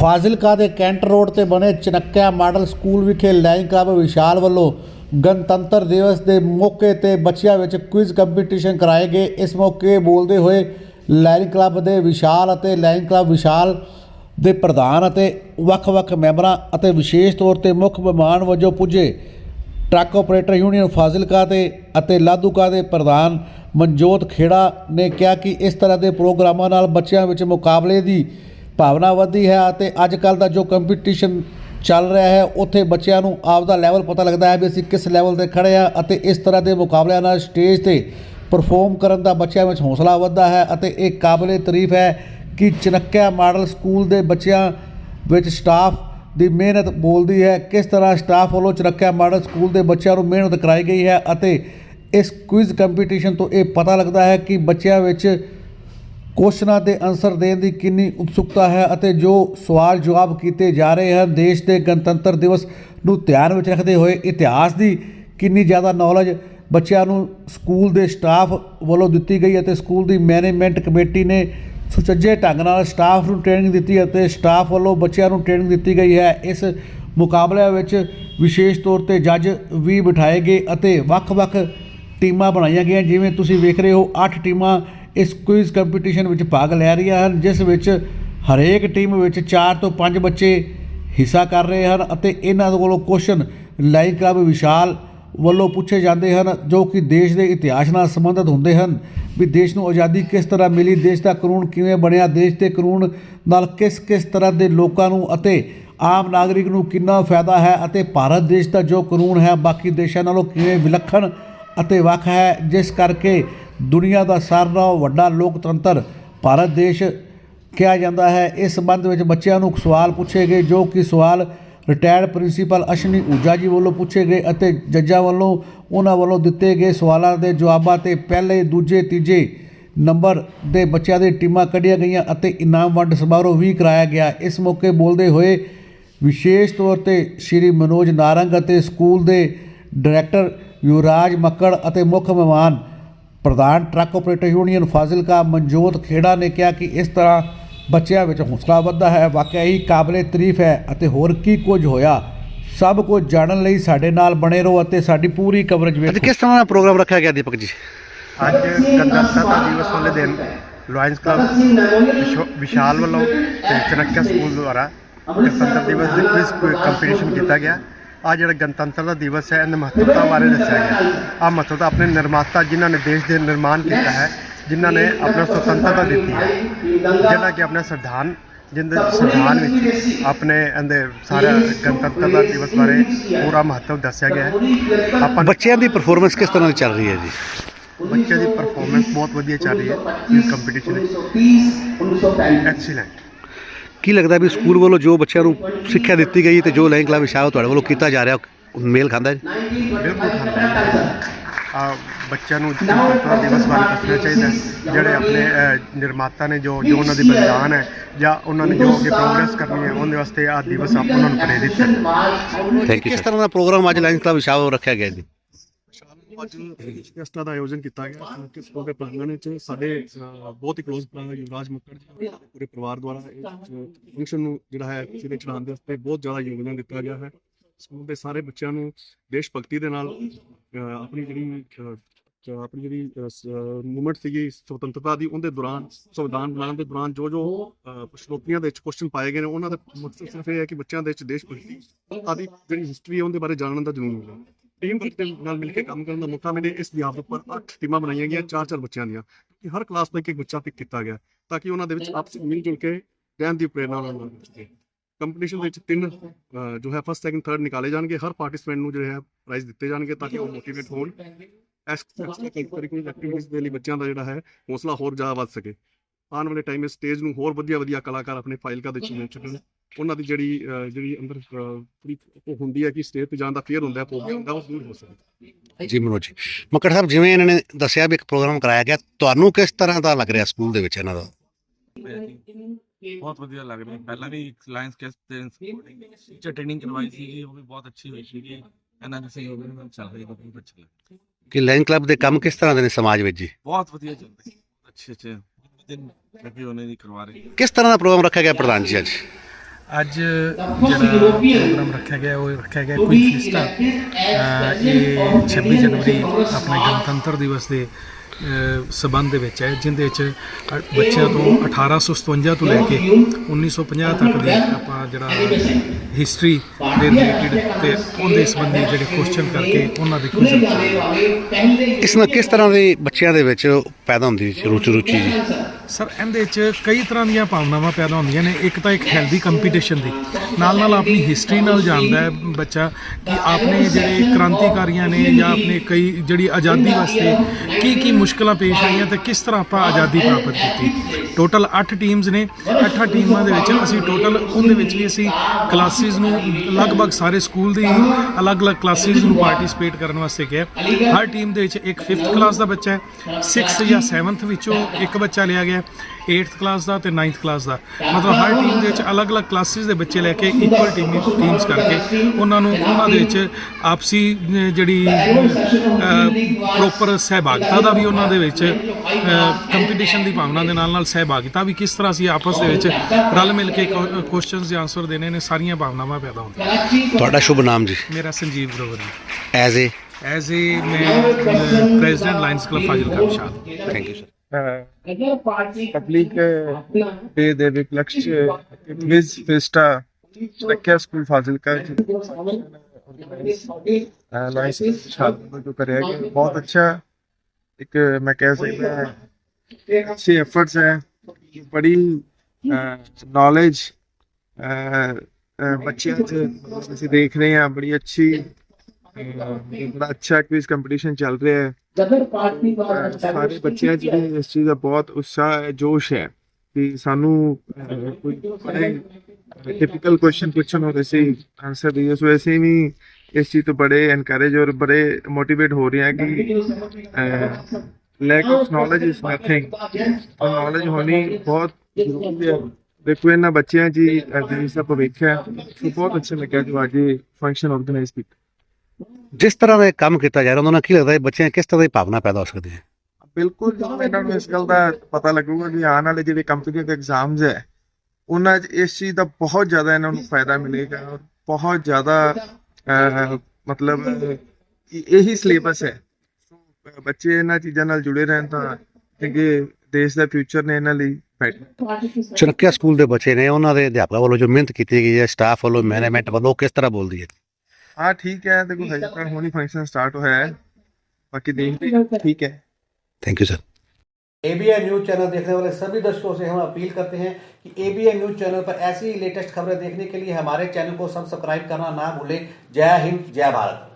ਫਾਜ਼ਿਲਕਾ ਦੇ cantt road ਤੇ ਬਣੇ ਚਨੱਕਿਆ ਮਾਡਲ ਸਕੂਲ ਵਿਖੇ ਲਾਇਨ ਕਲੱਬ ਵਿਸ਼ਾਲ ਵੱਲੋਂ ਗਣਤੰਤਰ ਦਿਵਸ ਦੇ ਮੌਕੇ ਤੇ ਬੱਚਿਆਂ ਵਿੱਚ ਕੁਇਜ਼ ਕੰਪੀਟੀਸ਼ਨ ਕਰਾਏ ਗਏ। ਇਸ ਮੌਕੇ ਬੋਲਦੇ ਹੋਏ ਲਾਇਨ ਕਲੱਬ ਦੇ ਵਿਸ਼ਾਲ ਅਤੇ ਲਾਇਨ ਕਲੱਬ ਵਿਸ਼ਾਲ ਦੇ ਪ੍ਰਧਾਨ ਅਤੇ ਵੱਖ-ਵੱਖ ਮੈਂਬਰਾਂ ਅਤੇ ਵਿਸ਼ੇਸ਼ ਤੌਰ ਤੇ ਮੁੱਖ ਮਹਿਮਾਨ ਵਜੋਂ ਪੁੱਜੇ। ਟਰੱਕ ਆਪਰੇਟਰ ਯੂਨੀਅਨ ਫਾਜ਼ਿਲਕਾ ਦੇ ਅਤੇ ਲਾਦੂਕਾ ਦੇ ਪ੍ਰਧਾਨ ਮਨਜੋਤ ਖੇੜਾ ਨੇ ਕਿਹਾ ਕਿ ਇਸ ਤਰ੍ਹਾਂ ਦੇ ਪ੍ਰੋਗਰਾਮਾਂ ਨਾਲ ਬੱਚਿਆਂ ਵਿੱਚ ਮੁਕਾਬਲੇ ਦੀ ਭਾਵਨਾ ਵਧਦੀ ਹੈ ਅਤੇ ਅੱਜ ਕੱਲ ਦਾ ਜੋ ਕੰਪੀਟੀਸ਼ਨ ਚੱਲ ਰਿਹਾ ਹੈ, ਉੱਥੇ ਬੱਚਿਆਂ ਨੂੰ ਆਪਦਾ ਲੈਵਲ ਪਤਾ ਲੱਗਦਾ ਹੈ ਵੀ ਅਸੀਂ ਕਿਸ ਲੈਵਲ ਤੇ ਖੜੇ ਆ ਅਤੇ ਇਸ ਤਰ੍ਹਾਂ ਦੇ ਮੁਕਾਬਲਿਆਂ ਨਾਲ ਸਟੇਜ ਤੇ ਪਰਫਾਰਮ ਕਰਨ ਦਾ ਬੱਚਿਆਂ ਵਿੱਚ ਹੌਸਲਾ ਵੱਧਦਾ ਹੈ ਅਤੇ ਇਹ ਕਾਬਲੇ ਤਾਰੀਫ ਹੈ ਕਿ ਚਨੱਕਿਆ ਮਾਡਲ ਸਕੂਲ ਦੇ ਬੱਚਿਆਂ ਵਿੱਚ ਸਟਾਫ ਦੀ ਮਿਹਨਤ ਬੋਲਦੀ ਹੈ, ਕਿਸ ਤਰ੍ਹਾਂ ਸਟਾਫ ਵੱਲੋਂ ਚਨੱਕਿਆ ਮਾਡਲ ਸਕੂਲ ਦੇ ਬੱਚਿਆਂ ਨੂੰ ਮਿਹਨਤ ਕਰਾਈ ਗਈ ਹੈ ਅਤੇ ਇਸ ਕੁਇਜ਼ ਕੰਪੀਟੀਸ਼ਨ ਤੋਂ ਇਹ ਪਤਾ ਲੱਗਦਾ ਹੈ ਕਿ ਬੱਚਿਆਂ ਵਿੱਚ ਕੁਐਸਚਨਾਂ ਦੇ ਆਨਸਰ ਦੇਣ ਦੀ ਕਿੰਨੀ ਉਤਸੁਕਤਾ ਹੈ ਅਤੇ ਜੋ ਸਵਾਲ ਜਵਾਬ ਕੀਤੇ ਜਾ ਰਹੇ ਹਨ, ਦੇਸ਼ ਦੇ ਗਣਤੰਤਰ ਦਿਵਸ ਨੂੰ ਧਿਆਨ ਵਿੱਚ ਰੱਖਦੇ ਹੋਏ ਇਤਿਹਾਸ ਦੀ ਕਿੰਨੀ ਜ਼ਿਆਦਾ ਨੌਲੇਜ ਬੱਚਿਆਂ ਨੂੰ ਸਕੂਲ ਦੇ ਸਟਾਫ ਵੱਲੋਂ ਦਿੱਤੀ ਗਈ ਅਤੇ ਸਕੂਲ ਦੀ ਮੈਨੇਜਮੈਂਟ ਕਮੇਟੀ ਨੇ ਸੁਚੱਜੇ ਢੰਗ ਨਾਲ ਸਟਾਫ ਨੂੰ ਟ੍ਰੇਨਿੰਗ ਦਿੱਤੀ ਅਤੇ ਸਟਾਫ ਵੱਲੋਂ ਬੱਚਿਆਂ ਨੂੰ ਟ੍ਰੇਨਿੰਗ ਦਿੱਤੀ ਗਈ ਹੈ। ਇਸ ਮੁਕਾਬਲਿਆਂ ਵਿੱਚ ਵਿਸ਼ੇਸ਼ ਤੌਰ ਤੇ ਜੱਜ ਵੀ ਬਿਠਾਏ ਗਏ ਅਤੇ ਵੱਖ-ਵੱਖ ਟੀਮਾਂ ਬਣਾਈਆਂ ਗਈਆਂ। ਜਿਵੇਂ ਤੁਸੀਂ ਵੇਖ ਰਹੇ ਹੋ 8 ਟੀਮਾਂ ਇਸ ਕੁਇਜ਼ ਕੰਪੀਟੀਸ਼ਨ ਵਿੱਚ ਭਾਗ ਲੈ ਰਹੀਆਂ ਹਨ, ਜਿਸ ਵਿੱਚ ਹਰੇਕ ਟੀਮ ਵਿੱਚ 4 ਤੋਂ 5 ਬੱਚੇ ਹਿੱਸਾ ਕਰ ਰਹੇ ਹਨ ਅਤੇ ਇਹਨਾਂ ਕੋਲੋਂ ਕੁਐਸਚਨ ਲਾਈਨ ਕਲੱਬ ਵਿਸ਼ਾਲ ਵੱਲੋਂ ਪੁੱਛੇ ਜਾਂਦੇ ਹਨ, ਜੋ ਕਿ ਦੇਸ਼ ਦੇ ਇਤਿਹਾਸ ਨਾਲ ਸੰਬੰਧਿਤ ਹੁੰਦੇ ਹਨ। ਵੀ ਦੇਸ਼ ਨੂੰ ਆਜ਼ਾਦੀ ਕਿਸ ਤਰ੍ਹਾਂ ਮਿਲੀ, ਦੇਸ਼ ਦਾ ਕਾਨੂੰਨ ਕਿਵੇਂ ਬਣਿਆ, ਦੇਸ਼ ਦੇ ਕਾਨੂੰਨ ਨਾਲ ਕਿਸ ਕਿਸ ਤਰ੍ਹਾਂ ਦੇ ਲੋਕਾਂ ਨੂੰ ਅਤੇ ਆਮ ਨਾਗਰਿਕ ਨੂੰ ਕਿੰਨਾ ਫਾਇਦਾ ਹੈ ਅਤੇ ਭਾਰਤ ਦੇਸ਼ ਦਾ ਜੋ ਕਾਨੂੰਨ ਹੈ, ਬਾਕੀ ਦੇਸ਼ਾਂ ਨਾਲੋਂ ਕਿਵੇਂ ਵਿਲੱਖਣ ਅਤੇ ਵੱਖ ਹੈ, ਜਿਸ ਕਰਕੇ ਦੁਨੀਆ ਦਾ ਸਾਰਿਆਂ ਨਾਲੋਂ ਵੱਡਾ ਲੋਕਤੰਤਰ ਭਾਰਤ ਦੇਸ਼ ਕਿਹਾ ਜਾਂਦਾ ਹੈ। ਇਸ ਸੰਬੰਧ ਵਿੱਚ ਬੱਚਿਆਂ ਨੂੰ ਸਵਾਲ ਪੁੱਛੇ ਗਏ, ਜੋ ਕਿ ਸਵਾਲ ਰਿਟਾਇਰਡ ਪ੍ਰਿੰਸੀਪਲ ਅਸ਼ਨੀ ਊਜਾ ਜੀ ਵੱਲੋਂ ਪੁੱਛੇ ਗਏ ਅਤੇ ਜੱਜਾਂ ਵੱਲੋਂ ਉਹਨਾਂ ਵੱਲੋਂ ਦਿੱਤੇ ਗਏ ਸਵਾਲਾਂ ਦੇ ਜਵਾਬਾਂ ਤੇ ਪਹਿਲੇ, ਦੂਜੇ, ਤੀਜੇ ਨੰਬਰ ਦੇ ਬੱਚਿਆਂ ਦੀ ਟੀਮਾਂ ਕੱਢੀਆਂ ਗਈਆਂ ਅਤੇ ਇਨਾਮ ਵੰਡ ਸਮਾਰੋਹ ਵੀ ਕਰਾਇਆ ਗਿਆ। ਇਸ ਮੌਕੇ ਬੋਲਦੇ ਹੋਏ ਵਿਸ਼ੇਸ਼ ਤੌਰ ਤੇ ਸ਼੍ਰੀ ਮਨੋਜ ਨਾਰੰਗ ਅਤੇ ਸਕੂਲ ਦੇ ਡਾਇਰੈਕਟਰ ਯੁਵਰਾਜ ਮੱਕੜ ਅਤੇ ਮੁੱਖ ਮਹਿਮਾਨ ਪ੍ਰਧਾਨ truck operator union Fazilka Manjot Khera ਨੇ ਕਿਹਾ ਕਿ ਇਸ ਤਰ੍ਹਾਂ ਬੱਚਿਆਂ ਵਿੱਚ ਹੌਸਲਾ ਵੱਧਦਾ ਹੈ। ਵਾਕਿਆ ਹੀ ਕਾਬਲੇ ਤਾਰੀਫ ਹੈ ਅਤੇ ਹੋਰ ਕੀ ਕੁਝ ਹੋਇਆ ਸਭ ਕੁਝ ਜਾਣਨ ਲਈ ਸਾਡੇ ਨਾਲ ਬਣੇ ਰਹੋ ਅਤੇ ਸਾਡੀ ਪੂਰੀ ਕਵਰੇਜ ਅੱਜ ਵੇਖੋ ਕਿਸ ਤਰ੍ਹਾਂ ਦਾ ਪ੍ਰੋਗਰਾਮ ਰੱਖਿਆ ਗਿਆ ਦੀਪਕ ਜੀ? ਅੱਜ ਗਣਤੰਤਰਤਾ ਦਿਵਸ ਵਾਲੇ ਦਿਨ ਲਾਇਨਸ ਕਲੱਬ ਵਿਸ਼ਾਲ ਵੱਲੋਂ ਤੇ ਚਨੱਕਿਆ ਸਕੂਲ ਦੁਆਰਾ ਗਣਤੰਤਰ ਦਿਵਸ ਦੇ ਕੁਇਜ਼ ਕੰਪੀਟੀਸ਼ਨ ਕੀਤਾ ਗਿਆ। ਆ ਜਿਹੜਾ ਗਣਤੰਤਰ ਦਾ ਦਿਵਸ ਹੈ ਇਹਦੀ ਮਹੱਤਤਾ ਬਾਰੇ ਦੱਸਿਆ ਗਿਆ। ਆ ਮਹੱਤਤਾ ਆਪਣੇ ਨਿਰਮਾਤਾ ਜਿਨ੍ਹਾਂ ਨੇ ਦੇਸ਼ ਦੇ ਨਿਰਮਾਣ ਕੀਤਾ ਹੈ ਜਿਨ੍ਹਾਂ ਨੇ ਆਪਣਾ ਸੁਤੰਤਰਤਾ ਦਿੱਤੀ ਹੈ। ਜਿਹਨਾਂ ਕਿ ਆਪਣੇ ਸੰਵਿਧਾਨ ਜਿੰਦੇ ਸੰਵਿਧਾਨ ਵਿੱਚ ਆਪਣੇ ਇਹਦੇ ਸਾਰਾ ਗਣਤੰਤਰ ਦਾ ਦਿਵਸ ਬਾਰੇ ਪੂਰਾ ਮਹੱਤਵ ਦੱਸਿਆ ਗਿਆ ਹੈ। ਆਪਾਂ ਬੱਚਿਆਂ ਦੀ ਪਰਫਾਰਮੈਂਸ ਕਿਸ ਤਰ੍ਹਾਂ ਦੀ ਚੱਲ ਰਹੀ ਹੈ ਜੀ? ਬੱਚੇ ਦੀ ਪਰਫਾਰਮੈਂਸ ਬਹੁਤ ਵਧੀਆ ਚੱਲ ਰਹੀ ਹੈ। ਇਸ ਕੰਪੀਟੀਸ਼ਨ ਵਿੱਚ। ਐਕਸੀਲੈਂਟ ਕੀ ਲੱਗਦਾ ਵੀ ਸਕੂਲ ਵੱਲੋਂ ਜੋ ਬੱਚਿਆਂ ਨੂੰ ਸਿੱਖਿਆ ਦਿੱਤੀ ਗਈ ਤੇ ਜੋ ਲਾਈਨ ਕਲੱਬ ਵਿਸ਼ਾ ਤੁਹਾਡੇ ਵੱਲੋਂ ਕੀਤਾ ਜਾ ਰਿਹਾ ਉਹ ਮੇਲ ਖਾਂਦਾ ਜੀ? ਬਿਲਕੁਲ ਖਾਂਦਾ ਆ ਬੱਚਿਆਂ ਨੂੰ ਗਣਤੰਤਰ ਦਿਵਸ ਬਾਰੇ ਦੱਸਣਾ ਚਾਹੀਦਾ ਹੈ। ਜਿਹੜੇ ਆਪਣੇ ਨਿਰਮਾਤਾ ਨੇ ਜੋ ਜੋ ਉਹਨਾਂ ਦੇ ਬਲਿਦਾਨ ਹੈ ਜਾਂ ਉਹਨਾਂ ਨੇ ਜੋ ਅੱਗੇ ਪ੍ਰੋਗਰੈਸ ਕਰਨੀ ਹੈ ਉਹਦੇ ਵਾਸਤੇ ਆ ਦਿਵਸ ਆਪ ਉਹਨਾਂ ਨੂੰ ਪ੍ਰੇਰਿਤ ਕਰਦਾ ਥੈਂਕ ਯੂ ਕਿਸ ਤਰ੍ਹਾਂ ਦਾ ਪ੍ਰੋਗਰਾਮ ਅੱਜ ਲਾਈਨ ਕਲੱਬ ਵਿਸ਼ਾ ਵੱਲੋਂ ਰੱਖਿਆ ਗਿਆ ਜੀ? ਅੱਜ ਦਾ ਆਯੋਜਨ ਕੀਤਾ ਗਿਆ ਕਿ ਦੇ ਪ੍ਰਾਂਗਣ ਵਿੱਚ ਸਾਡੇ ਬਹੁਤ ਹੀ ਕਲੋਜ਼ ਭਰਾ ਯੁਵਰਾਜ ਮੱਕੜ ਜੀ ਪੂਰੇ ਪਰਿਵਾਰ ਦੁਆਰਾ ਫੰਕਸ਼ਨ ਨੂੰ ਜਿਹੜਾ ਹੈ ਸਿਰੇ ਚੜਾਉਣ ਦੇ ਵਾਸਤੇ ਬਹੁਤ ਜ਼ਿਆਦਾ ਯੋਗਦਾਨ ਦਿੱਤਾ ਗਿਆ ਹੈ। ਸਕੂਲ ਦੇ ਸਾਰੇ ਬੱਚਿਆਂ ਨੂੰ ਦੇਸ਼ ਭਗਤੀ ਦੇ ਨਾਲ ਆਪਣੀ ਜਿਹੜੀ ਆਪਣੀ ਜਿਹੜੀ ਮੂਵਮੈਂਟ ਸੀਗੀ ਸੁਤੰਤਰਤਾ ਦੀ ਉਹਦੇ ਦੌਰਾਨ ਸੰਵਿਧਾਨ ਬਣਾਉਣ ਦੇ ਦੌਰਾਨ ਜੋ ਜੋ ਪ੍ਰਸ਼ਨੋਤਰੀਆਂ ਦੇ ਵਿੱਚ ਕੁਐਸਚਨ ਪਾਏ ਗਏ ਨੇ ਉਹਨਾਂ ਦਾ ਮਕਸਦ ਸਿਰਫ ਇਹ ਹੈ ਕਿ ਬੱਚਿਆਂ ਦੇ ਵਿੱਚ ਦੇਸ਼ ਭਗਤੀ ਆਦਿ ਜਿਹੜੀ ਹਿਸਟਰੀ ਹੈ ਉਹਦੇ ਬਾਰੇ ਜਾਣਨ ਦਾ ਜਨੂਨ ਹੋਵੇ। ਟੀਮ ਦੇ ਨਾਲ ਮਿਲ ਕੇ ਕੰਮ ਕਰਨ ਦਾ ਮੌਕਾ ਮਿਲੇ ਇਸ ਵਿਆਪ ਉੱਪਰ 8 ਟੀਮਾਂ ਬਣਾਈਆਂ ਗਈਆਂ ਚਾਰ ਚਾਰ ਬੱਚਿਆਂ ਦੀਆਂ ਕਿ ਹਰ ਕਲਾਸ ਦਾ ਇੱਕ ਬੱਚਾ ਪਿਕ ਕੀਤਾ ਗਿਆ ਤਾਂ ਕਿ ਉਹਨਾਂ ਦੇ ਵਿੱਚ ਆਪਸ ਵਿੱਚ ਮਿਲ ਜੁਲ ਕੇ ਰਹਿਣ ਦੀ ਪ੍ਰੇਰਣਾ ਉਹਨਾਂ ਨੂੰ ਮਿਲ ਸਕੇ। ਕੰਪੀਟੀਸ਼ਨ ਵਿੱਚ ਤਿੰਨ ਜੋ ਹੈ ਫਸਟ ਸੈਕੰਡ ਥਰਡ ਨਿਕਾਲੇ ਜਾਣਗੇ ਹਰ ਪਾਰਟਿਸਪੈਂਟ ਨੂੰ ਜਿਹੜੇ ਹੈ ਪ੍ਰਾਈਜ਼ ਦਿੱਤੇ ਜਾਣਗੇ ਤਾਂ ਕਿ ਉਹ ਮੋਟੀਵੇਟ ਹੋਣ। ਐਕਸਟਰਾ ਕਰਿਕੂਲਰ ਐਕਟੀਵਿਟੀਜ਼ ਦੇ ਲਈ ਬੱਚਿਆਂ ਦਾ ਜਿਹੜਾ ਹੈ ਹੌਸਲਾ ਹੋਰ ਜ਼ਿਆਦਾ ਵੱਧ ਸਕੇ। ਆਉਣ ਵਾਲੇ ਟਾਈਮ ਵਿੱਚ ਸਟੇਜ ਨੂੰ ਹੋਰ ਵਧੀਆ ਵਧੀਆ ਕਲਾਕਾਰ ਆਪਣੇ ਫਾਈਲ ਦੇ ਚੁਣ ਚੁੱਕਣ ਉਹਨਾਂ ਦੀ ਜਿਹੜੀ ਜਿਹੜੀ ਅੰਦਰ ਅਹ, ਪੂਰੀ ਉਹ ਹੁੰਦੀ ਹੈ ਕਿ ਸਟੇਜ ਤੇ ਜਾਣ ਦਾ ਫੇਅਰ ਹੁੰਦਾ ਹੈ ਫੋਬੀਆ ਹੁੰਦਾ ਉਹ ਦੂਰ ਹੋ ਸਕੇ ਜੀ ਮਨੋਜ ਜੀ ਮੱਕੜ ਸਾਹਿਬ ਜਿਵੇਂ ਇਹਨਾਂ ਨੇ ਦੱਸਿਆ ਵੀ ਇੱਕ ਪ੍ਰੋਗਰਾਮ ਕਰਾਇਆ ਗਿਆ ਤੁਹਾਨੂੰ ਕਿਸ ਤਰ੍ਹਾਂ ਦਾ ਲੱਗ ਰਿਹਾ ਸਕੂਲ ਦੇ ਵਿੱਚ ਇਹਨਾਂ ਦਾ? ਬਹੁਤ ਵਧੀਆ ਲੱਗ ਰਿਹਾ। ਪਹਿਲਾਂ ਵੀ ਲਾਇਨਸ ਕੈਸ ਤੇ ਟੀਚਰ ਟ੍ਰੇਨਿੰਗ ਕਰਵਾਈ ਸੀ ਉਹ ਵੀ ਬਹੁਤ ਅੱਛੀ ਹੋਈ ਸੀ ਇਹਨਾਂ ਦੇ ਸਹਿਯੋਗ ਨਾਲ ਚੱਲ ਰਹੀ ਹੈ ਬਹੁਤ ਅੱਛਾ ਲੱਗ। ਰਿਹਾ ਕਿ ਲਾਈਨ ਕਲੱਬ ਦੇ ਕੰਮ ਕਿਸ ਤਰ੍ਹਾਂ ਦੇ ਨੇ ਸਮਾਜ ਵਿੱਚ ਜੀ? ਬਹੁਤ ਵਧੀਆ ਚੱਲ ਰਹੀ ਹੈ ਅੱਛੇ ਅੱਛੇ। ਦਿਨ ਲੱਗੇ ਹੋਣੇ ਦੀ ਕਰਵਾ ਰਹੇ ਕਿਸ ਤਰ੍ਹਾਂ ਦਾ ਪ੍ਰੋਗਰਾਮ ਰੱਖਿਆ ਗਿਆ ਪ੍ਰਧਾਨ ਜੀ ਅੱਜ? ਅੱਜ ਜਿਹੜਾ ਪ੍ਰੋਗਰਾਮ ਰੱਖਿਆ ਗਿਆ, ਉਹ ਰੱਖਿਆ ਗਿਆ ਕੋਈ ਫਿਸਟਾ ਇਹ 26 ਜਨਵਰੀ ਆਪਣੇ ਗਣਤੰਤਰ ਦਿਵਸ ਦੇ, ਅਹ, ਸਬੰਧ ਦੇ ਵਿੱਚ ਹੈ, ਜਿੰਦੇ ਵਿੱਚ ਬੱਚਿਆਂ ਤੋਂ 1857 ਤੋਂ ਲੈ ਕੇ 1950 ਤੱਕ ਦੇ ਆਪਾਂ ਜਿਹੜਾ ਹਿਸਟਰੀ ਦੇ ਰਿਲੇਟਡ ਤੇ ਉਹਦੇ ਸੰਬੰਧੀ ਜਿਹੜੇ ਕੁਐਸਚਨ ਕਰਕੇ ਉਹਨਾਂ ਦੇ ਕੁਇਜ਼ ਇਸ ਨਾਲ ਕਿਸ ਤਰ੍ਹਾਂ ਦੇ ਬੱਚਿਆਂ ਦੇ ਵਿੱਚ ਪੈਦਾ ਹੁੰਦੀ ਸੀ ਰੁਚੀ ਰੁਚੀ ਜੀ? ਸਰ ਇਹਦੇ ਵਿੱਚ ਕਈ ਤਰ੍ਹਾਂ ਦੀਆਂ ਭਾਵਨਾਵਾਂ ਪੈਦਾ ਹੁੰਦੀਆਂ ਨੇ। ਇੱਕ ਤਾਂ ਇੱਕ ਹੈਲਦੀ ਕੰਪੀਟੀਸ਼ਨ ਦੀ। ਨਾਲ ਨਾਲ ਆਪਣੀ ਹਿਸਟਰੀ ਨਾਲ ਜਾਣਦਾ ਹੈ ਬੱਚਾ ਕਿ ਆਪਣੇ ਜਿਹੜੇ ਕ੍ਰਾਂਤੀਕਾਰੀਆਂ ਨੇ ਜਾਂ ਆਪਣੇ ਕਈ ਜਿਹੜੀ ਆਜ਼ਾਦੀ ਵਾਸਤੇ ਕੀ ਕੀ ਮੁਸ਼ਕਲਾਂ ਪੇਸ਼ ਆਈਆਂ ਤੇ ਕਿਸ ਤਰ੍ਹਾਂ ਆਪਾਂ ਆਜ਼ਾਦੀ ਪ੍ਰਾਪਤ ਕੀਤੀ। ਟੋਟਲ 8 ਟੀਮਸ ਨੇ। 8 ਟੀਮਾਂ ਦੇ ਵਿੱਚ ਅਸੀਂ ਟੋਟਲ ਉਹਦੇ ਵਿੱਚ ਵੀ ਅਸੀਂ ਕਲਾਸਿਸ ਨੂੰ ਲਗਭਗ ਸਾਰੇ ਸਕੂਲ ਦੀ ਅਲੱਗ-ਅਲੱਗ ਕਲਾਸਿਸ ਨੂੰ ਪਾਰਟਿਸਿਪੇਟ ਕਰਨ ਵਾਸਤੇ ਕਿਹਾ ਹਰ ਟੀਮ ਦੇ ਵਿੱਚ ਇੱਕ 5th ਕਲਾਸ ਦਾ ਬੱਚਾ ਹੈ 6th ਜਾਂ 7th ਵਿੱਚੋਂ ਇੱਕ ਬੱਚਾ ਲਿਆ ਗਿਆ 8th ਕਲਾਸ ਦਾ ਤੇ 9th ਕਲਾਸ ਦਾ। ਮਤਲਬ ਹਰ ਟੀਮ ਦੇ ਵਿੱਚ ਅਲੱਗ-ਅਲੱਗ ਕਲਾਸਿਸ ਦੇ ਬੱਚੇ ਲੈ ਕੇ ਇਕੁਅਲ ਟੀਮ ਟੀਮਸ ਕਰਕੇ ਉਹਨਾਂ ਨੂੰ ਉਹਨਾਂ ਦੇ ਵਿੱਚ ਆਪਸੀ ਜਿਹੜੀ ਪ੍ਰੋਪਰ ਸਹਿਭਾਗਤਾ ਦਾ ਵੀ ਉਹਨਾਂ ਦੇ ਵਿੱਚ ਕੰਪੀਟੀਸ਼ਨ ਦੀ ਭਾਵਨਾ ਦੇ ਨਾਲ ਨਾਲ ਸਹਿਭਾਗਤਾ ਵੀ ਕਿਸ ਤਰ੍ਹਾਂ ਅਸੀਂ ਆਪਸ ਦੇ ਵਿੱਚ ਰਲ ਮਿਲ ਕੇ ਕੁਐਸਚਨਸ ਦੇ ਆਨਸਰ ਦੇਣੇ ਨੇ ਸਾਰੀਆਂ ਭਾਵਨਾਵਾਂ ਪੈਦਾ ਹੁੰਦੀਆਂ। ਤੁਹਾਡਾ ਸ਼ੁਭ ਨਾਮ ਜੀ? ਮੇਰਾ Sanjeev Grover as a as a ਮੈਂ president lions club Fazilka Vishal thank you sir public day ਦੇ ਵਿਪਲਕਸ਼ ਵਿਜ਼ ਫਿਸਟਾ ਰੱਖਿਆ ਸਕੂਲ ਫਾਜ਼ਿਲਕਾ ਲਾਇਸੈਂਸ ਸ਼ਾਦੀ ਜੋ ਕਰਿਆ ਗਿਆ ਬਹੁਤ ਅੱਛਾ ਇੱਕ ਮੈਂ ਕਹਿ ਸਕਦਾ ਹਾਂ ਅੱਛੇ ਐਫਰਟਸ ਹੈ ਬੜੀ ਨੌਲੇਜ ਬੱਚਿਆਂ ਚ ਅਸੀਂ ਦੇਖ ਰਹੇ ਹਾਂ ਬੜੀ ਅੱਛੀ ਅਹ, ਬੜਾ ਅੱਛਾ ਕੁਇਜ਼ ਜਦਰ ਪਾਰਟੀ ਵਾਲਾ ਸਾਰੇ ਬੱਚਿਆਂ 'ਚ ਵੀ ਇਸ ਦਾ ਬਹੁਤ ਉਤਸ਼ਾਹ ਹੈ ਜੋਸ਼ ਹੈ ਕਿ ਸਾਨੂੰ ਕੋਈ ਟਿਪੀਕਲ ਕੁਐਸਚਨ ਪੁੱਛਣ ਹੋਵੇ ਸੀ ਆਨਸਰ ਦੇ ਸੋ ਐਸੇ ਵੀ ਇਸ ਚੀਜ਼ ਤੋਂ ਬੜੇ ਐਨਕਰੇਜ ਔਰ ਬੜੇ ਮੋਟੀਵੇਟ ਹੋ ਰਹੇ ਹਾਂ ਕਿ lack of knowledge is nothing ਔਰ ਨੌਲੇਜ ਹੋਣੀ ਬਹੁਤ ਜ਼ਰੂਰੀ ਹੈ। ਦੇਖੋ ਇਹਨਾਂ ਬੱਚਿਆਂ ਜੀ ਜੀ ਦਾ ਭਵਿੱਖ ਹੈ। ਬਹੁਤ ਅੱਛਾ ਲੱਗਿਆ ਜੋ ਅੱਜ ਫੰਕਸ਼ਨ ਆਰਗੇਨਾਈਜ਼ ਕੀਤਾ। ਜਿਸ ਤਰ੍ਹਾਂ ਦਾ ਇਹ ਕੰਮ ਕੀਤਾ ਜਾ ਰਿਹਾ ਉਹਨਾਂ ਨਾਲ ਕੀ ਲੱਗਦਾ ਹੈ ਬੱਚਿਆਂ 'ਚ ਕਿਸ ਤਰ੍ਹਾਂ ਦੀ ਭਾਵਨਾ ਪੈਦਾ ਹੋ ਸਕਦੀ ਹੈ? ਬਿਲਕੁਲ ਜਦੋਂ ਇਹਨਾਂ ਨੂੰ ਇਸ ਗੱਲ ਦਾ ਪਤਾ ਲੱਗੂਗਾ ਕਿ ਆਉਣ ਵਾਲੇ ਜਿਹੜੇ ਕੰਪੀਟੀਟਿਵ ਐਗਜ਼ਾਮਸ ਹੈ ਉਹਨਾਂ 'ਚ ਇਸ ਚੀਜ਼ ਦਾ ਬਹੁਤ ਜ਼ਿਆਦਾ ਇਹਨਾਂ ਨੂੰ ਫਾਇਦਾ ਮਿਲੇਗਾ ਔਰ ਬਹੁਤ ਜ਼ਿਆਦਾ ਮਤਲਬ ਇਹੀ ਸਿਲੇਬਸ ਹੈ। ਬੱਚੇ ਇਹਨਾਂ ਚੀਜ਼ਾਂ ਨਾਲ ਜੁੜੇ ਰਹਿਣ ਤਾਂ ਕਿ ਦੇਸ਼ ਦਾ ਫਿਊਚਰ ਨੇ ਇਹਨਾਂ ਲਈ ਚਨਕਿਆ ਸਕੂਲ ਦੇ ਬੱਚੇ ਨੇ ਉਹਨਾਂ ਦੇ ਅਧਿਆਪਕਾਂ ਵੱਲੋਂ ਜੋ ਮਿਹਨਤ ਕੀਤੀ ਗਈ ਹੈ ਸਟਾਫ ਵੱਲੋਂ ਮੈਨੇਜਮੈਂਟ ਵੱਲੋਂ ਕਿਸ ਤਰ੍ਹਾਂ ਬੋਲਦੀ ਹੈ? हाँ ठीक है देखो हज़रत होनी फ़ंक्शन स्टार्ट हो है। बाकी देखते ठीक है thank you sir ABN news channel देखने वाले सभी दर्शकों से हम अपील करते हैं कि एबीएन न्यूज़ चैनल पर ऐसी लेटेस्ट खबरें देखने के लिए हमारे चैनल को सब्सक्राइब करना ना भूलें। जय हिंद जय भारत।